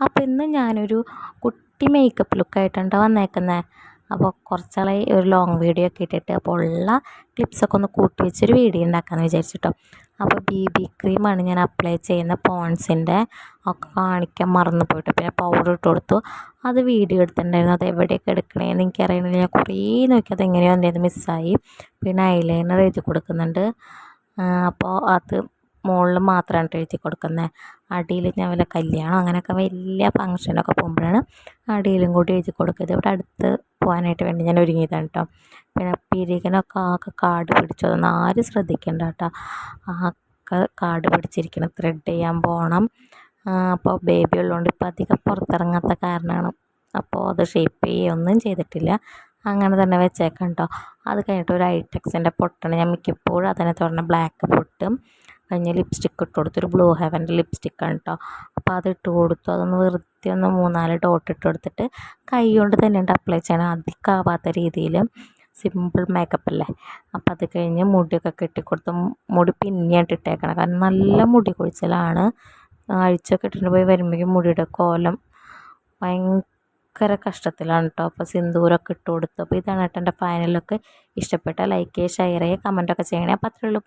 അപ്പോൾ ഇന്ന് ഞാനൊരു കുട്ടി മേക്കപ്പ് ലുക്കായിട്ടാണ് വന്നേക്കുന്നത് അപ്പോൾ കുറച്ചാളായി ഒരു ലോങ് വീഡിയോ ഒക്കെ ഇട്ടിട്ട് അപ്പോൾ ഉള്ള ക്ലിപ്സൊക്കെ ഒന്ന് കൂട്ടി വെച്ചൊരു വീഡിയോ ഉണ്ടാക്കാമെന്ന് വിചാരിച്ചിട്ടോ. അപ്പോൾ ബി ബി ക്രീമാണ് ഞാൻ അപ്ലൈ ചെയ്യുന്ന പോൺസിന്റെ ഒക്കെ കാണിക്കാൻ മറന്നു പോയിട്ട്. പിന്നെ പൗഡർ ഇട്ട് കൊടുത്തു. അത് വീഡിയോ എടുത്തിട്ടുണ്ടായിരുന്നു. അത് എവിടെയൊക്കെ എടുക്കണേന്ന് എനിക്കറിയണില്ല. ഞാൻ കുറേ നോക്കി അത് എങ്ങനെയോ എന്റെ മിസ്സായി പിന്നെ ഐലൈനർ എഴുതി കൊടുക്കുന്നുണ്ട്. അപ്പോൾ അത് മുകളിൽ മാത്രമാണ് എഴുതി കൊടുക്കുന്നത് അടിയിൽ ഞാൻ വല്ല കല്യാണം അങ്ങനെയൊക്കെ വലിയ ഫങ്ഷനൊക്കെ പോകുമ്പോഴാണ് അടിയിലും കൂടി എഴുതി കൊടുക്കുന്നത്. ഇവിടെ അടുത്ത് പോകാനായിട്ട് വേണ്ടി ഞാൻ ഒരുങ്ങിയതാണ് കേട്ടോ പിന്നെ പിരികനൊക്കെ ആകെ കാട് പിടിച്ചതൊന്നും ആരും ശ്രദ്ധിക്കണ്ട കേട്ടോ ആകെ കാട് പിടിച്ചിരിക്കണം. ത്രെഡ് ചെയ്യാൻ പോകണം അപ്പോൾ ബേബി ഉള്ളതുകൊണ്ട് ഇപ്പോൾ അധികം പുറത്തിറങ്ങാത്ത കാരണമാണ്. അപ്പോൾ അത് ഷേപ്പ് ചെയ്യൊന്നും ചെയ്തിട്ടില്ല. അങ്ങനെ തന്നെ വെച്ചേക്കാം കേട്ടോ അത് കഴിഞ്ഞിട്ട് ഒരു ഐടെക്സിന്റെ പൊട്ടാണ്. ഞാൻ മിക്കപ്പോഴും അതിനെ തുടർന്ന് ബ്ലാക്ക് പൊട്ടും. കഴിഞ്ഞ് ലിപ്സ്റ്റിക്ക് ഇട്ട് കൊടുത്തു. ഒരു ബ്ലൂ ഹെവന്റെ ലിപ്സ്റ്റിക്കാണ് കേട്ടോ അപ്പോൾ അത് ഇട്ട് കൊടുത്തു. അതൊന്ന് വെറുതെ ഒന്ന് മൂന്നാൽ ഡോട്ട് ഇട്ട് കൊടുത്തിട്ട് കൈ കൊണ്ട് തന്നെയുണ്ട് അപ്ലൈ ചെയ്യണം. അധികമാവാത്ത രീതിയിൽ സിമ്പിൾ മേക്കപ്പ് അല്ലേ? അപ്പോൾ അത് കഴിഞ്ഞ് മുടിയൊക്കെ കെട്ടിക്കൊടുത്ത് മുടി പിന്നെയായിട്ട് ഇട്ടേക്കണം. കാരണം നല്ല മുടി കൊഴിച്ചിലാണ്. അഴിച്ചൊക്കെ ഇട്ടിട്ട് പോയി വരുമ്പോഴേക്കും മുടിയുടെ കോലം ഭയങ്കര കഷ്ടത്തിലാണ് കേട്ടോ അപ്പോൾ സിന്ദൂരൊക്കെ ഇട്ട് കൊടുത്തു. അപ്പോൾ ഇതാണ് കേട്ടോ എന്റെ ഫൈനലൊക്കെ ഇഷ്ടപ്പെട്ട ലൈക്ക് ചെയ്യുക ഷെയർ ചെയ്യുക കമന്റൊക്കെ ചെയ്യണേ അപ്പോൾ അത്രയുള്ളൂ